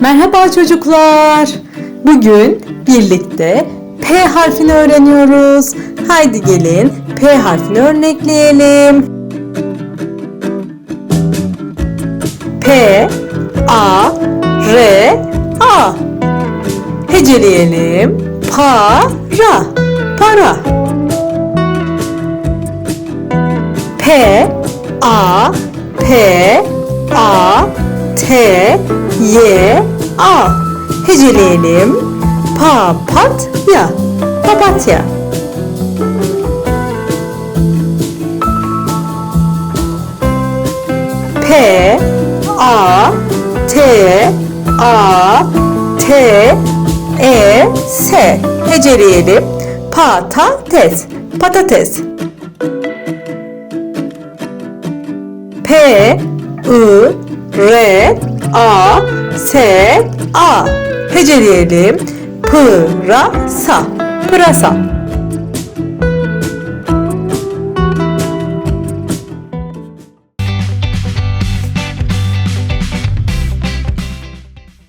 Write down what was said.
Merhaba çocuklar. Bugün birlikte P harfini öğreniyoruz. Haydi gelin P harfini örnekleyelim. P A R A Heceleyelim. Para para P A P T Y A. Heceleyelim. Papatya papatya. P A T A T E S. Heceleyelim. Patates patates. P I R A S A. Heceleyelim. Pırasa. Pırasa